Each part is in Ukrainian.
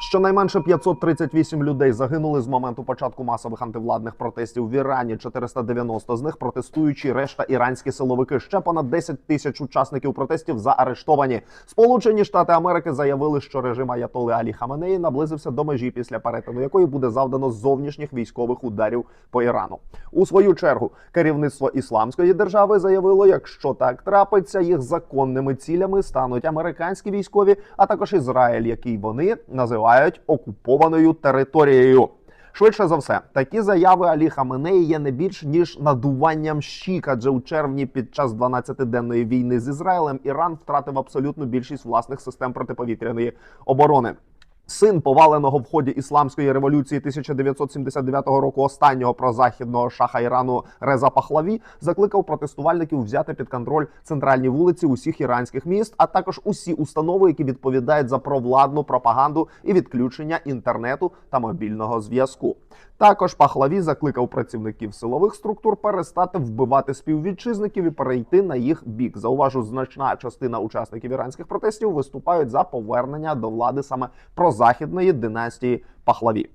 Щонайменше 538 людей загинули з моменту початку масових антивладних протестів в Ірані. 490 з них протестуючі, решта іранські силовики. Ще понад 10 тисяч учасників протестів заарештовані. Сполучені Штати Америки заявили, що режим Аятоли Алі Хаменеї наблизився до межі, після перетину якої буде завдано зовнішніх військових ударів по Ірану. У свою чергу керівництво ісламської держави заявило, якщо так трапиться, їх законними цілями стануть американські військові, а також Ізраїль, який вони називають окупованою територією. Швидше за все, такі заяви Алі Хаменеї є не більш ніж надуванням щік, адже у червні під час 12-денної війни з Ізраїлем Іран втратив абсолютну більшість власних систем протиповітряної оборони. Син поваленого в ході ісламської революції 1979 року останнього прозахідного шаха Ірану Реза Пахлаві закликав протестувальників взяти під контроль центральні вулиці усіх іранських міст, а також усі установи, які відповідають за провладну пропаганду і відключення інтернету та мобільного зв'язку. Також Пахлаві закликав працівників силових структур перестати вбивати співвітчизників і перейти на їх бік. Зауважу, значна частина учасників іранських протестів виступають за повернення до влади саме прозахідної династії Пахлаві.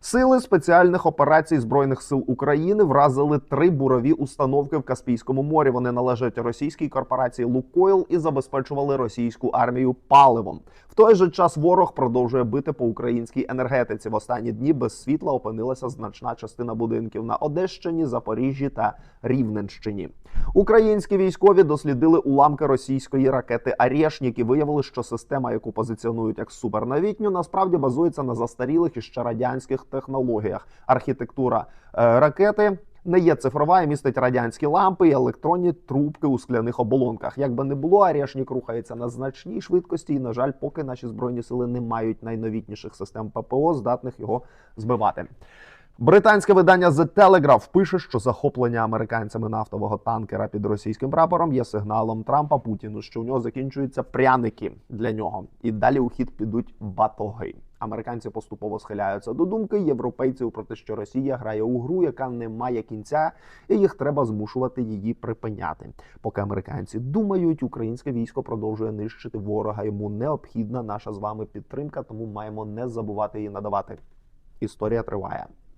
Сили спеціальних операцій збройних сил України вразили три бурові установки в Каспійському морі. Вони належать російській корпорації Лукойл і забезпечували російську армію паливом. В той же час ворог продовжує бити по українській енергетиці. В останні дні без світла опинилася значна частина будинків на Одещині, Запоріжжі та Рівненщині. Українські військові дослідили уламки російської ракети «Арєшнік» і виявили, що система, яку позиціонують як суперновітню, насправді базується на застарілих і ще радянських технологіях. Архітектура е, ракети. Не є цифрова і містить радянські лампи і електронні трубки у скляних оболонках. Як би не було, Арішнік рухається на значній швидкості, і на жаль, поки наші збройні сили не мають найновітніших систем ППО, здатних його збивати. Британське видання The Telegraph пише, що захоплення американцями нафтового танкера під російським прапором є сигналом Трампа Путіну, що у нього закінчуються пряники для нього, і далі у хід підуть батоги. Американці поступово схиляються до думки європейців про те, що Росія грає у гру, яка не має кінця, і їх треба змушувати її припиняти. Поки американці думають, українське військо продовжує нищити ворога. Йому необхідна наша з вами підтримка, тому маємо не забувати її надавати. Історія триває.